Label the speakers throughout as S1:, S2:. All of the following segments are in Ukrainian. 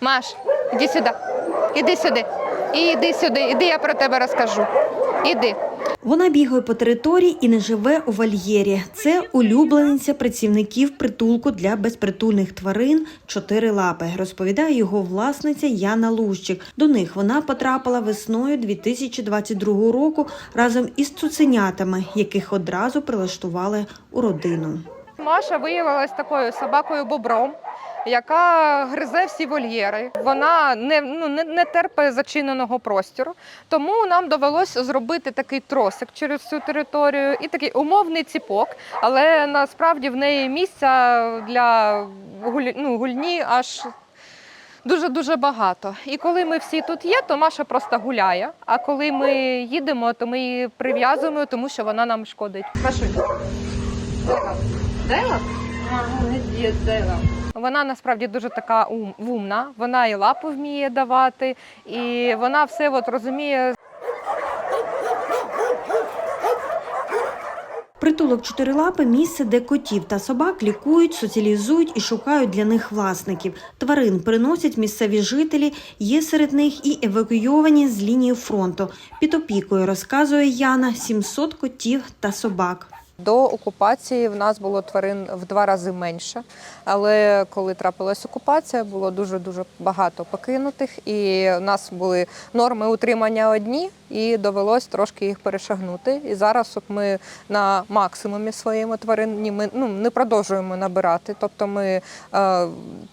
S1: Маш, іди сюди. Іди сюди. Іди сюди. Іди, я про тебе розкажу. Іди.
S2: Вона бігає по території і не живе у вольєрі. Це улюблениця працівників притулку для безпритульних тварин чотири лапи, розповідає його власниця Яна Лущик. До них вона потрапила весною 2022 року разом із цуценятами, яких одразу прилаштували у родину.
S1: Маша виявилась такою собакою бобром. Яка гризе всі вольєри, вона не ну не, не терпить зачиненого простору. Тому нам довелося зробити такий тросик через всю територію і такий умовний ціпок. Але насправді в неї місця для гуль, ну, гульні аж дуже дуже багато. І коли ми всі тут є, то Маша просто гуляє. А коли ми їдемо, то ми її прив'язуємо, тому що вона нам шкодить. Машуня. Дейла? Вона насправді дуже така ум, умна. Вона і лапу вміє давати, і вона все от розуміє.
S2: Притулок чотирилапи місце, де котів та собак лікують, соціалізують і шукають для них власників. Тварин приносять місцеві жителі, є серед них і евакуйовані з лінії фронту. Під опікою розказує Яна 700 котів та собак.
S1: До окупації в нас було тварин в два рази менше. Але коли трапилась окупація, було дуже дуже багато покинутих, і в нас були норми утримання одні, і довелось трошки їх перешагнути. І зараз ми на максимумі своєму тваринні ми ну, не продовжуємо набирати. Тобто ми е,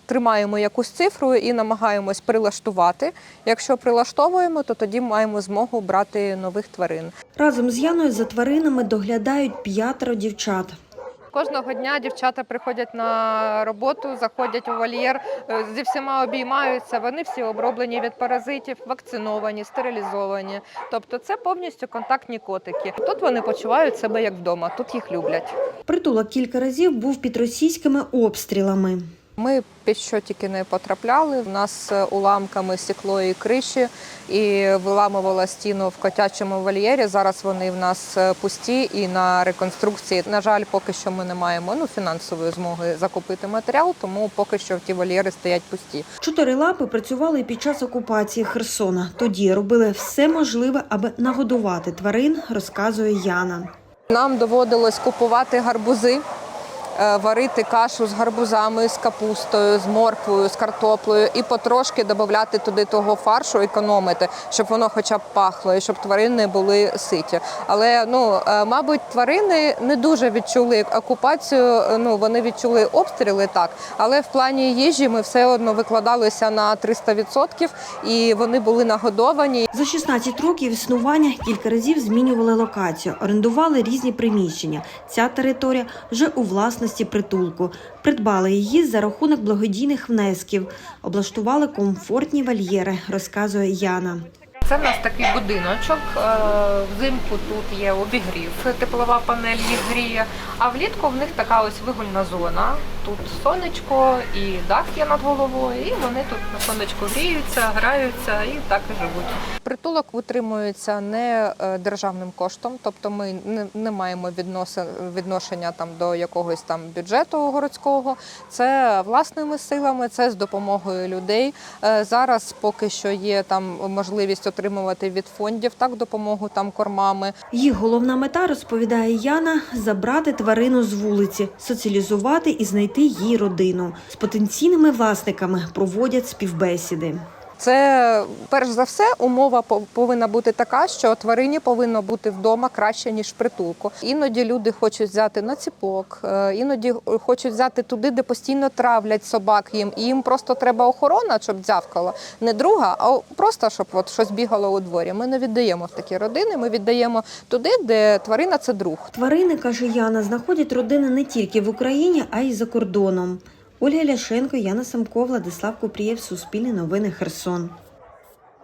S1: тримаємо якусь цифру і намагаємось прилаштувати. Якщо прилаштовуємо, то тоді маємо змогу брати нових тварин.
S2: Разом з Яною за тваринами доглядають п'ятеро дівчат.
S1: Кожного дня дівчата приходять на роботу, заходять у вольєр, е, зі всіма обіймаються. Вони всі оброблені від паразитів, вакциновані, стерилізовані. Тобто це повністю контактні котики. Тут вони почувають себе як вдома, тут їх люблять.
S2: Притулок кілька разів був під російськими обстрілами.
S1: Ми під що тільки не потрапляли. У нас е, уламками стекло і криші і виламувала стіну в котячому вольєрі. Зараз вони в нас е, пусті і на реконструкції. На жаль, поки що ми не маємо ну, фінансової змоги закупити матеріал, тому поки що ті вольєри стоять пусті.
S2: Чотири лапи працювали і під час окупації Херсона. Тоді робили все можливе, аби нагодувати тварин, розказує Яна.
S1: Нам доводилось купувати гарбузи. Е, Варити кашу з гарбузами, з капустою, з морквою, з картоплею і потрошки додати туди того фаршу, економити, щоб воно хоча б пахло і щоб тварини були ситі. Але ну, е, мабуть, тварини не дуже відчули окупацію. е, Ну вони відчули обстріли так, але в плані їжі ми все одно викладалися на 300% і вони були нагодовані.
S2: За 16 років існування кілька разів змінювали локацію, орендували різні приміщення. Ця територія вже у власності притулку. Придбали її за рахунок благодійних внесків, облаштували комфортні вольєри, розказує Яна.
S1: Це в нас такий будиночок. е, Взимку тут є обігрів, теплова панель їх гріє. А влітку в них така ось вигульна зона. Тут сонечко і дах є над головою, і вони тут на сонечку гріються, граються і так і живуть. Притулок утримується не е, державним коштом, тобто ми не, маємо відношення там до якогось там бюджету городського. Це власними силами, це з допомогою людей. Е, Зараз поки що є там можливість отримувати від фондів так допомогу там кормами.
S2: Їх головна мета, розповідає Яна, забрати тварину з вулиці, соціалізувати і знайти її родину. З потенційними власниками проводять співбесіди.
S1: Це перш за все умова по- повинна бути така, що тварині повинно бути вдома краще ніж в притулку. Іноді люди хочуть взяти на ціпок, е, іноді хочуть взяти туди, де постійно травлять собак їм. І їм просто треба охорона, щоб дзявкала. Не друга, а просто щоб от щось бігало у дворі. Ми не віддаємо в такі родини. Ми віддаємо туди, де тварина це друг.
S2: Тварини, каже Яна, знаходять родини не тільки в Україні, а й за кордоном. Ольга Ляшенко, Яна Самко, Владислав Купрієв, Суспільне новини, Херсон.